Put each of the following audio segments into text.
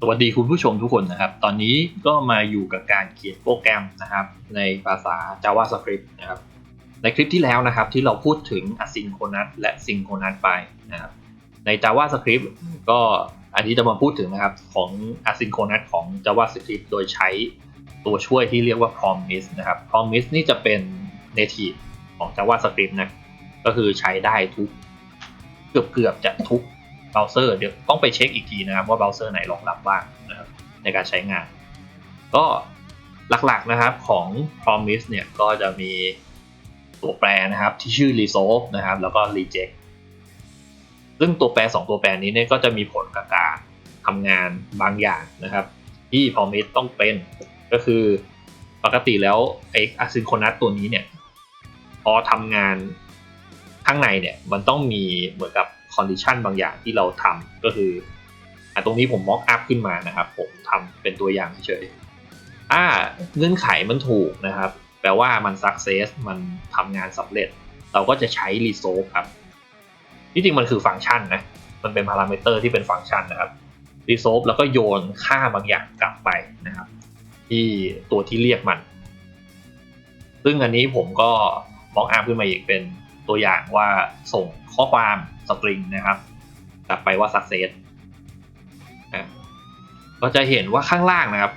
สวัสดีคุณผู้ชมทุกคนนะครับ ตอนนี้ก็มาอยู่กับการเขียนโปรแกรมนะครับ ในภาษา JavaScript นะครับ ในคลิปที่แล้วนะครับที่เราพูดถึง asynchronous และ synchronous ไปนะครับ ใน JavaScript ก็อันนี้จะมาพูดถึงนะครับของ asynchronous ของ JavaScript โดยใช้ตัวช่วยที่เรียกว่า promise นะครับ promise นี่จะเป็น native ของ JavaScript นะ ก็คือใช้ได้ทุก เกือบเกือบๆจะทุก ราว์เซอร์เดี๋ยวต้องไปเช็คอีกทีนะครับว่าเบราว์เซอร์ไหนรองรับบ้างนะครับในการใช้งาน ก็หลักๆนะครับของ promise เนี่ยก็จะมีตัวแปรนะครับที่ชื่อ resolve นะครับแล้วก็ reject ซึ่งตัวแปร 2 ตัวแปรนี้เนี่ยก็จะมีผลกับการทำงานบางอย่างนะครับ ที่ promise ต้องเป็นก็คือปกติแล้วไอ้ asynchronous ตัวนี้เนี่ยพอทำงานข้างในเนี่ยมันต้องมีเหมือนกับ คอนดิชันบางอย่างที่เราทำก็คืออตรงนี้ผมม็อกอัพขึ้นมานะครับ ผมทำเป็นตัวอย่างเฉยๆถ้าเงื่อนไขมันถูกนะครับ แปลว่ามัน success มันทำงานสำเร็จ เราก็จะใช้ resolve ครับที่จริงมันคือฟังก์ชันนะ มันเป็นพารามิเตอร์ที่เป็นฟังก์ชันนะครับ resolve แล้วก็โยนค่าบางอย่างกลับไปนะครับ ที่ตัวที่เรียกมัน ซึ่งอันนี้ผมก็มองอาร์ขึ้นมาอีกเป็น ตัวอย่างว่าส่งข้อความสตริงนะครับ กลับไปว่า success อะก็จะเห็นว่าข้างล่างนะครับ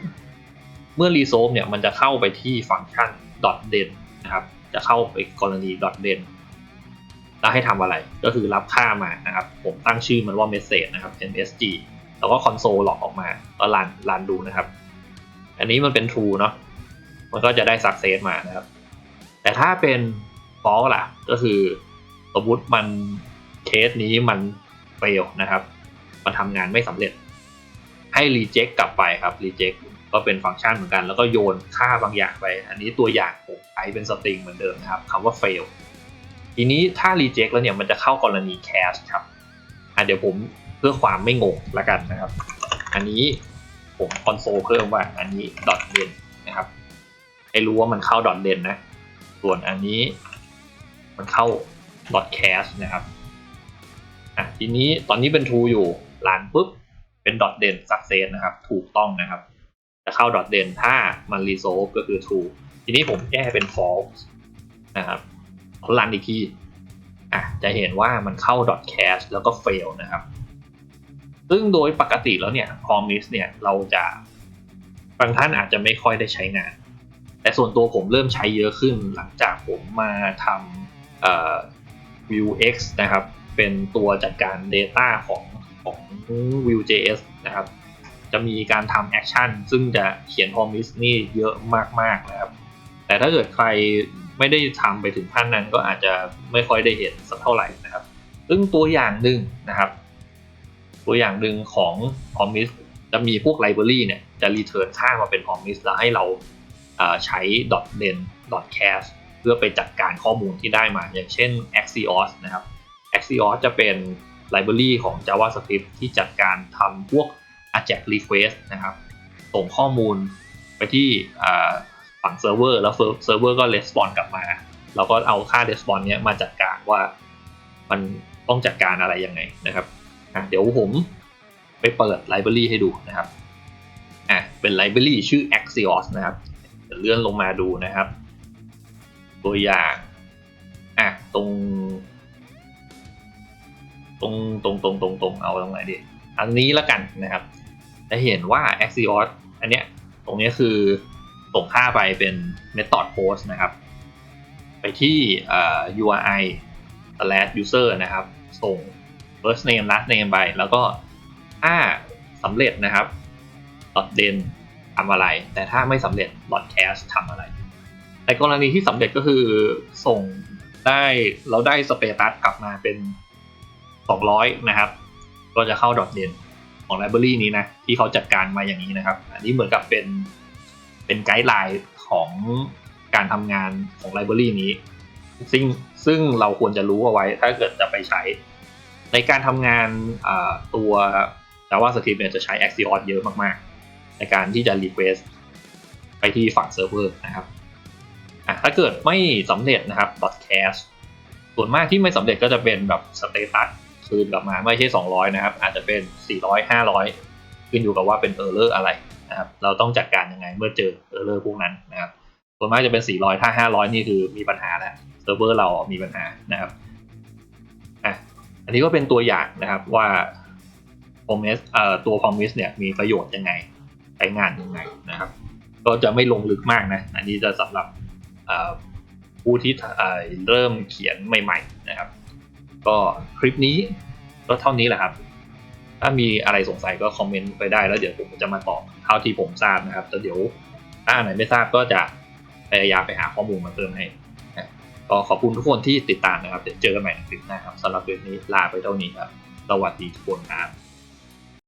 เมื่อ resolve เนี่ยมันจะเข้าไปที่ฟังก์ชัน .den นะครับ จะเข้าไปกรณี .den แล้วให้ทำอะไร ก็คือรับค่ามานะครับ ผมตั้งชื่อมันว่า message นะครับ msg แล้วก็ console หลอกออกมาแล้วรันรันดูนะครับ อันนี้มันเป็น true เนาะมันก็จะได้ success มานะครับ แต่ถ้าเป็น false ล่ะ ก็คือสมมติมันเคสนี้มัน fail นะครับ มันทำงานไม่สำเร็จ ให้ reject กลับไปครับ reject ก็เป็นฟังก์ชันเหมือนกัน แล้วก็โยนค่าบางอย่างไป อันนี้ตัวอย่างผมใช้เป็นสตริงเหมือนเดิมนะครับคำว่า fail ทีนี้ถ้า reject แล้วเนี่ยมันจะเข้ากรณี cache ครับอะเดี๋ยวผมเพื่อความไม่งงละกันนะครับ อันนี้ผมคอนโซลเพิ่มว่าอันนี้ dot den นะครับให้รู้ว่ามันเข้า dot .den นะ ส่วนอันนี้ มันเข้า .cache นะครับอะทีนี้ตอนนี้เป็น true อยู่รันปุ๊บเป็น .den success นะครับ ถูกต้องนะครับ จะเข้า .den ถ้ามัน resolve ก็คือ true ทีนี้ผมแก้เป็น false นะครับรันอีกทีอะจะเห็นว่ามันเข้า .cache แล้วก็ fail นะครับ ซึ่งโดยปกติแล้วเนี่ย promise เนี่ยเราจะบางท่านอาจจะไม่ค่อยได้ใช้งาน แต่ส่วนตัวผมเริ่มใช้เยอะขึ้นหลังจากผมมาทำ Vue.x นะครับ เป็นตัวจัดการ Data ของของ Vue.js นะครับ จะมีการทำแอคชั่นซึ่งจะเขียน promise นี่เยอะมากๆนะครับ แต่ถ้าเกิดใครไม่ได้ทำไปถึงขั้นนั้นก็อาจจะไม่ค่อยได้เห็นสักเท่าไหร่นะครับ ซึ่งตัวอย่างหนึ่งนะครับ ตัวอย่างหนึ่งของ promise จะมีพวก library เนี่ยจะ return ค่ามาเป็น promise แล้วให้เราใช้ .den .cache เพื่อไปจัดการข้อมูลที่ได้มา อย่างเช่น Axios นะครับ Axios จะเป็น library ของ JavaScript ที่จัดการทำพวก AJAX request นะครับ ส่งข้อมูลไปที่ฝั่งเซิร์ฟเวอร์แล้วเซิร์ฟเวอร์ก็ response กลับมา เราก็เอาค่า response เนี้ยมาจัดการว่ามันต้องจัดการอะไรยังไงนะครับเดี๋ยวผมไปเปิด library ให้ดูนะครับอะเป็น library ชื่อ Axios นะครับเลื่อนลงมาดูนะครับ ตัวอย่างอะตรง ตรงตรงตรงตรงตรงเอาตรงไหนดีอันนี้ละกันนะครับ จะเห็นว่า Axios อันเนี้ยตรงนี้คือส่งค่าไปเป็น method post นะครับ ไปที่ URI slash user นะครับ ส่ง first name last name ไป แล้วก็ถ้าสำเร็จนะครับ dot den ทำอะไร แต่ถ้าไม่สำเร็จ dot .cache ทำอะไร แต่กรณีที่สำเร็จก็คือส่งได้เราได้สเปตัสกลับมาเป็น 200 นะครับ ก็จะเข้า .den ของ library นี้นะ ที่เขาจัดการมาอย่างนี้นะครับ อันนี้เหมือนกับเป็นเป็นไกด์ไลน์ของการทำงานของไลบรารีนี้ ซึ่งซึ่งเราควรจะรู้เอาไว้ถ้าเกิดจะไปใช้ ในการทำงานตัว JavaScript เนี่ยจะใช้ Axios เยอะมากๆ ในการที่จะ request ไปที่ฝั่งเซิร์ฟเวอร์นะครับ ถ้าเกิดไม่สำเร็จนะครับ .cache ส่วนมากที่ไม่สำเร็จก็จะเป็นแบบ status คืนกลับมาไม่ใช่ 200 นะครับ อาจจะเป็น 400 500 ขึ้นอยู่กับว่าเป็นเออร์เลอร์อะไรนะครับเราต้องจัดการยังไงเมื่อเจอเออร์เลอร์พวกนั้นนะครับส่วนมากจะเป็น 400 ถ้า 500 นี่คือมีปัญหาแล้วเซิร์ฟเวอร์เรามีปัญหานะครับอะอันนี้ก็เป็นตัวอย่างนะครับว่า promise เอ่อตัว promise เนี่ยมีประโยชน์ยังไงใช้งานยังไงนะครับ ก็จะไม่ลงลึกมากนะ อันนี้จะสำหรับ ผู้ที่เริ่มเขียนใหม่ ๆ นะครับ ก็คลิปนี้ก็เท่านี้แหละครับ ถ้ามีอะไรสงสัยก็คอมเมนต์ไปได้แล้วเดี๋ยวผมจะมาตอบเท่าที่ผมทราบนะครับแต่เดี๋ยวถ้าไหนไม่ทราบก็จะพยายามไปหาข้อมูลมาเพิ่มให้ก็ขอบคุณทุกคนที่ติดตามนะครับ เดี๋ยวเจอกันใหม่ในคลิปหน้าครับสำหรับคลิปนี้ลาไปเท่านี้ครับ สวัสดีทุกคนครับ